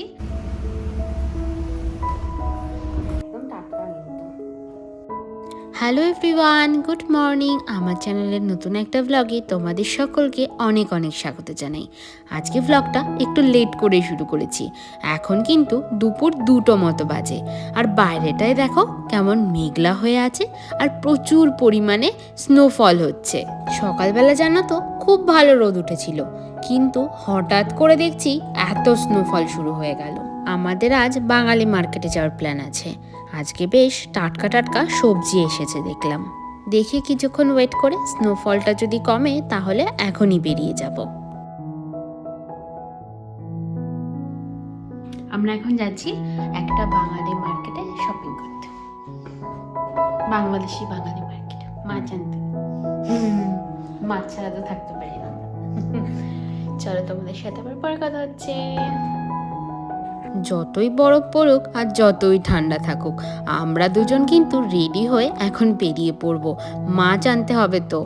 কিন্তু। Hello everyone good morning আমার চ্যানেলের নতুন একটা ব্লগে তোমাদের সকলকে অনেক অনেক স্বাগত জানাই। আজকে ব্লগটা একটু লেট করে শুরু করেছি। এখন কিন্তু দুপুর দুটো মতো বাজে। আর বাইরেটায় দেখো কেমন মেঘলা হয়ে আছে আর প্রচুর পরিমাণে স্নোফল হচ্ছে। সকালবেলা জানো তো খুব ভালো রোদ উঠেছিল। কিন্তু হঠাৎ করে দেখছি এত স্নোফল শুরু হয়ে গেল। আমাদের আজ বাঙালি মার্কেটে যাওয়ার প্ল্যান আছে। আজকে বেশ টাটকা টাটকা সবজি এসেছে দেখলাম। দেখি কিছুক্ষণ ওয়েট করে স্নোফলটা যদি কমে তাহলে এখনই বেরিয়ে যাব। আমরা এখন যাচ্ছি একটা বাঙালি মার্কেটে শপিং করতে। বাংলাদেশি বাঙালি মার্কেট মাছ আনতে। মাছ ছাড়া তো থাকতে পারি না চলো তোমাদের সাথে আবার পরে কথা হচ্ছে। যতই বরফ পড়ুক আর যতই ঠান্ডা থাকুক, আমরা দুজন কিন্তু রেডি হয়ে এখন বেরিয়ে পড়ব। মা জানতে হবে তো।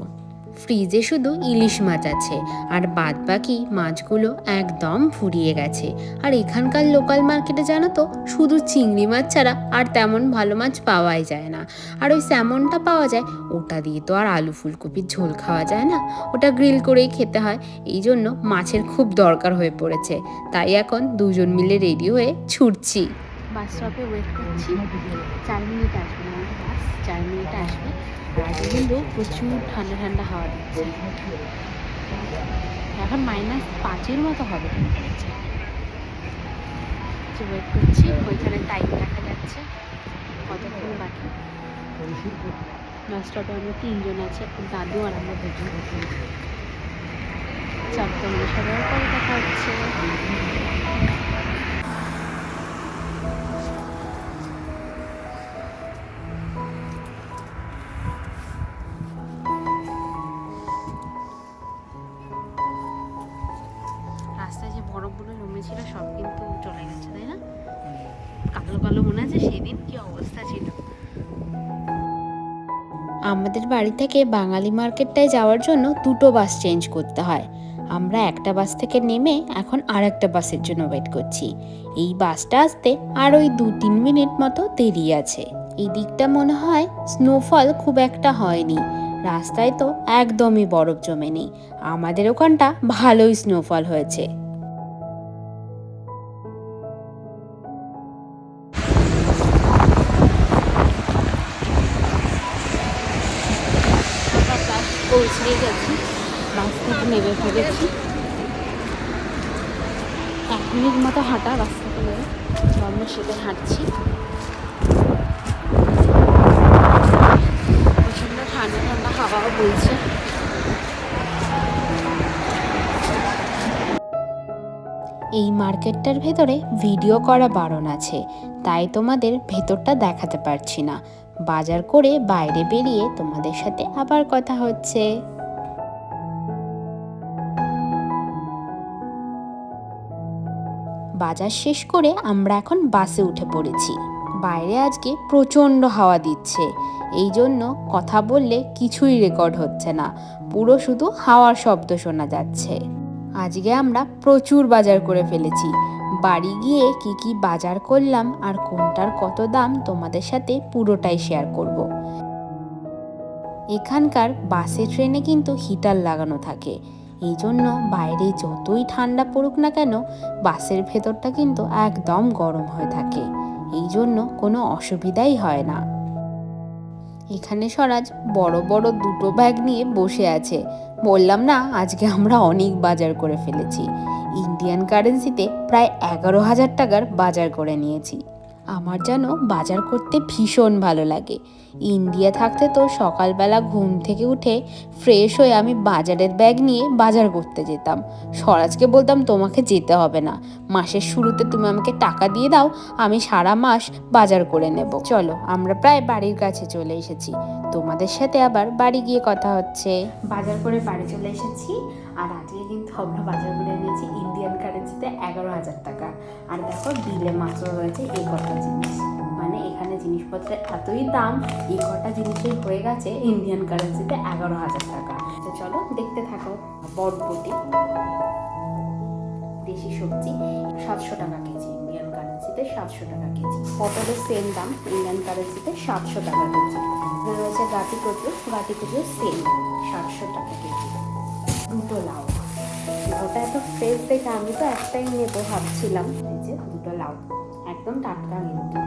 ফ্রিজে শুধু ইলিশ মাছ আছে, আর বাদ বাকি মাছগুলো একদম ফুরিয়ে গেছে। আর এখানকার লোকাল মার্কেটে জানো তো, শুধু চিংড়ি মাছ ছাড়া আর তেমন ভালো মাছ পাওয়াই যায় না। আর ওই স্যামনটা পাওয়া যায়, ওটা দিয়ে তো আর আলু ফুলকপির ঝোল খাওয়া যায় না। ওটা গ্রিল করেই খেতে হয়, এই জন্য মাছের খুব দরকার হয়ে পড়েছে। তাই এখন দুজন মিলে রেডি হয়ে ছুটছি। বাস স্টপে ওয়েট করছি, চার মিনিট আসবে। চার মিনিটে আসবে। আর কিন্তু প্রচুর ঠান্ডা ঠান্ডা হাওয়া দিচ্ছে। এখন মাইনাস পাঁচের মতো হবে টেম্পারেচার ওয়েট করছি, ওইখানে টাইম দেখা যাচ্ছে। কতক্ষণ বাকি? বাস আমরা তিনজন আছি, এখন দাদু আর আমরা দুজন। চল সবার পরে কথা হচ্ছে। আছে সেদিন কি অবস্থা ছিল? আমাদের বাড়ি থেকে বাঙালি মার্কেটটায় যাওয়ার জন্য দুটো বাস চেঞ্জ করতে হয়। আমরা একটা বাস থেকে নেমে এখন আর একটা বাসের জন্য ওয়েট করছি। এই বাসটা আসতে আর ওই দু তিন মিনিট মতো দেরি আছে। এই দিকটা মনে হয় স্নোফল খুব একটা হয়নি। রাস্তায় তো একদমই বরফ জমে নেই। আমাদের ওখানটা ভালোই স্নোফল হয়েছে। পৌঁছে গেছি বাস থেকে নেমে পড়েছি। এক মিনিট মতো হাঁটা বাস থেকে নেমে তো আমরা সেটা হাঁটছি। প্রচণ্ড ঠান্ডা ঠান্ডা হাওয়াও বইছে। এই মার্কেটটার ভেতরে ভিডিও করা বারণ আছে, তাই তোমাদের ভেতরটা দেখাতে পারছি না। বাজার করে বাইরে বেরিয়ে তোমাদের সাথে আবার কথা হচ্ছে। বাজার শেষ করে আমরা এখন বাসে উঠে পড়েছি। বাইরে আজকে প্রচণ্ড হাওয়া দিচ্ছে। এই জন্য কথা বললে কিছুই রেকর্ড হচ্ছে না। পুরো শুধু হাওয়ার শব্দ শোনা যাচ্ছে। আজকে আমরা প্রচুর বাজার করে ফেলেছি। বাড়ি গিয়ে কি কি বাজার করলাম আর কোনটার কত দাম তোমাদের সাথে পুরোটাই শেয়ার করব। এখানকার বাসে ট্রেনে কিন্তু হিটার লাগানো থাকে। এই জন্য বাইরে যতই ঠান্ডা পড়ুক না কেন, বাসের ভেতরটা কিন্তু একদম গরম হয়ে থাকে। এই জন্য কোনো অসুবিধাই হয় না। এখানে স্বরাজ বড় বড় দুটো ব্যাগ নিয়ে বসে আছে। বললাম, না, আজকে আমরা অনেক বাজার করে ফেলেছি। ইন্ডিয়ান কারেন্সিতে প্রায় এগারো হাজার টাকার বাজার করে নিয়েছি। আমার যেন বাজার করতে ভীষণ ভালো লাগে। ইন্ডিয়া থাকতে তো সকালবেলা ঘুম থেকে উঠে ফ্রেশ হয়ে আমি বাজারের ব্যাগ নিয়ে বাজার করতে যেতাম। স্বরাজকে বলতাম, তোমাকে যেতে হবে না। মাসের শুরুতে তুমি আমাকে টাকা দিয়ে দাও, আমি সারা মাস বাজার করে নেব। চলো, আমরা প্রায় বাড়ির কাছে চলে এসেছি। তোমাদের সাথে আবার বাড়ি গিয়ে কথা হচ্ছে। বাজার করে বাড়ি চলে এসেছি। আর আজকে কিন্তু আমরা বাজার করে এনেছি ইন্ডিয়ান কারেন্সিতে এগারো হাজার টাকা। আর দেখো বিলে মাত্র রয়েছে এই কটা জিনিস। মানে এখানে জিনিসপত্রের এতই দাম, এই কটা জিনিসের হয়ে গেছে ইন্ডিয়ান কারেন্সিতে এগারো হাজার টাকা। তো চলো দেখতে থাকো বটবটি দেশি সবজি, সাতশো টাকা কেজি ইন্ডিয়ান কারেন্সিতে সাতশো টাকা কেজি। পটলের সেম দাম ইন্ডিয়ান কারেন্সিতে সাতশো টাকা কেজি। রয়েছে গাটি কচু গাটি কচু সেম সাতশো টাকা কেজি। দুটো লাউ। লাউটা এত ফ্রেশ দেখে আমি তো একটাই নেব ভাবছিলাম। যে দুটো লাউ। একদম টাটকা কিন্তু।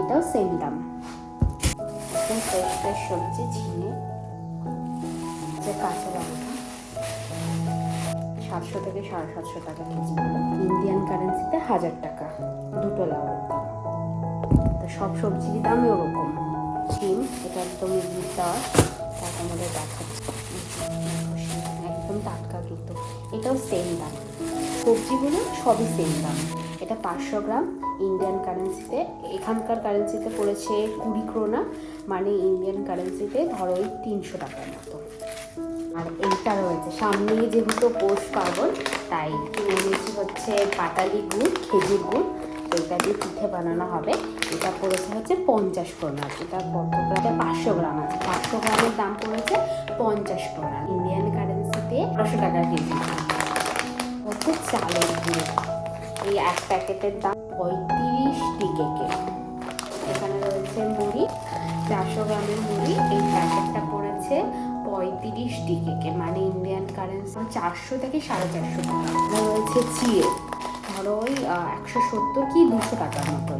এটাও সেম দাম। ফ্রেশ ফ্রেশ সবজি ঝিঙে, যে কাঁচা লঙ্কা, সাতশো থেকে সাড়ে সাতশো টাকা কেজি। ইন্ডিয়ান কারেন্সিতে হাজার টাকা, দুটো দাম তো সব সবজির দামই ওরকম। ডিম এটা একদম ইডলির দেওয়া তার আমাদের দেখাচ্ছে। একদম টাটকা কিন্তু। এটাও সেম দাম। সবজিগুলো সবই সেম দাম। এটা পাঁচশো গ্রাম ইন্ডিয়ান কারেন্সিতে এখানকার কারেন্সিতে পড়েছে কুড়ি ক্রোনা মানে ইন্ডিয়ান কারেন্সিতে ধরো ওই তিনশো টাকার মতো। আর এইটা রয়েছে সামনেই যেহেতু পৌষ পার্বণ, তাই কিনে হচ্ছে পাটালি গুড়, খেজুর গুড় এটা দিয়ে পিঠে বানানো হবে। এটা পড়েছে হচ্ছে পঞ্চাশ ক্রোনা এটা কত পাঁচশো গ্রাম আছে। পাঁচশো গ্রামের দাম পড়েছে পঞ্চাশ ক্রোনা ইন্ডিয়ান কারেন্সিতে বারোশো টাকা কেজি। হচ্ছে চালের গুঁড়ো। এই এক প্যাকেটের দাম পঁয়ত্রিশ টিকেকে এখানে রয়েছে মুড়ি, চারশো গ্রামের মুড়ি। এই প্যাকেটটা পড়েছে পঁয়ত্রিশ টিকেকে মানে ইন্ডিয়ান কারেন্সি চারশো থেকে সাড়ে চারশো টাকা। রয়েছে চিড়ে। ধরো ওই একশো সত্তর কি দুশো টাকার মতো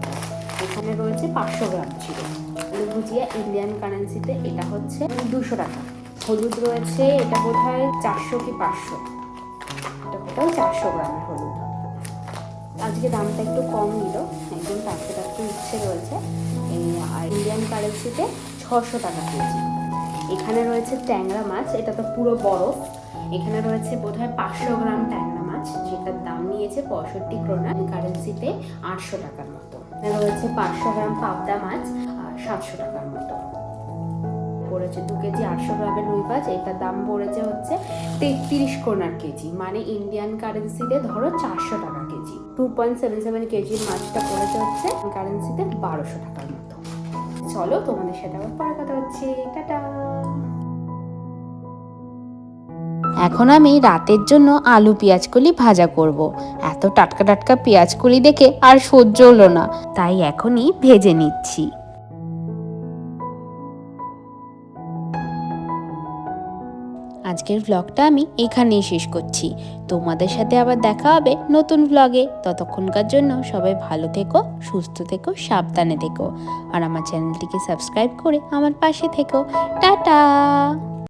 এখানে রয়েছে পাঁচশো গ্রাম আলু ভুজিয়া ইন্ডিয়ান কারেন্সিতে এটা হচ্ছে দুশো টাকা। হলুদ রয়েছে, এটা বোধ হয় চারশো কি পাঁচশো? এটা বোধ চারশো গ্রামের হলুদ। আজকে দামটা একটু কম নিল। একদম টাটকা টাটকা ইচ্ছে রয়েছে। এই ইন্ডিয়ান কারেন্সিতে ছশো টাকা কেজি। এখানে রয়েছে ট্যাংরা মাছ, এটা তো পুরো বরফ। এখানে রয়েছে বোধহয় পাঁচশো গ্রাম ট্যাংরা মাছ, যেটার দাম নিয়েছে পঁয়ষট্টি ক্রোনা। কারেন্সিতে আটশো টাকার মতো। রয়েছে পাঁচশো গ্রাম পাবদা মাছ সাতশো টাকার মতো। পড়েছে দু কেজি আটশো গ্রামের রুই মাছ, এটার দাম পড়েছে হচ্ছে তেত্রিশ কোনার কেজি। মানে ইন্ডিয়ান কারেন্সিতে ধরো চারশো টাকা টু পয়েন্ট সেভেন সেভেন কেজির মাছটা পড়েছে হচ্ছে কারেন্সিতে বারোশো টাকার মতো। চলো তোমাদের সাথে আবার পরে কথা হচ্ছে। টাটা। এখন আমি রাতের জন্য আলু পেঁয়াজকলি ভাজা করব। এত টাটকা টাটকা পেঁয়াজকলি দেখে আর সহ্য হলো না। তাই এখনই ভেজে নিচ্ছি। আজকের ভ্লগটা আমি এখানেই শেষ করছি। তোমাদের সাথে আবার দেখা হবে নতুন ভ্লগে ততক্ষণকার জন্য সবাই ভালো থেকো, সুস্থ থেকো, সাবধানে থেকো। আর আমার চ্যানেলটিকে সাবস্ক্রাইব করে আমার পাশে থেকো। টাটা!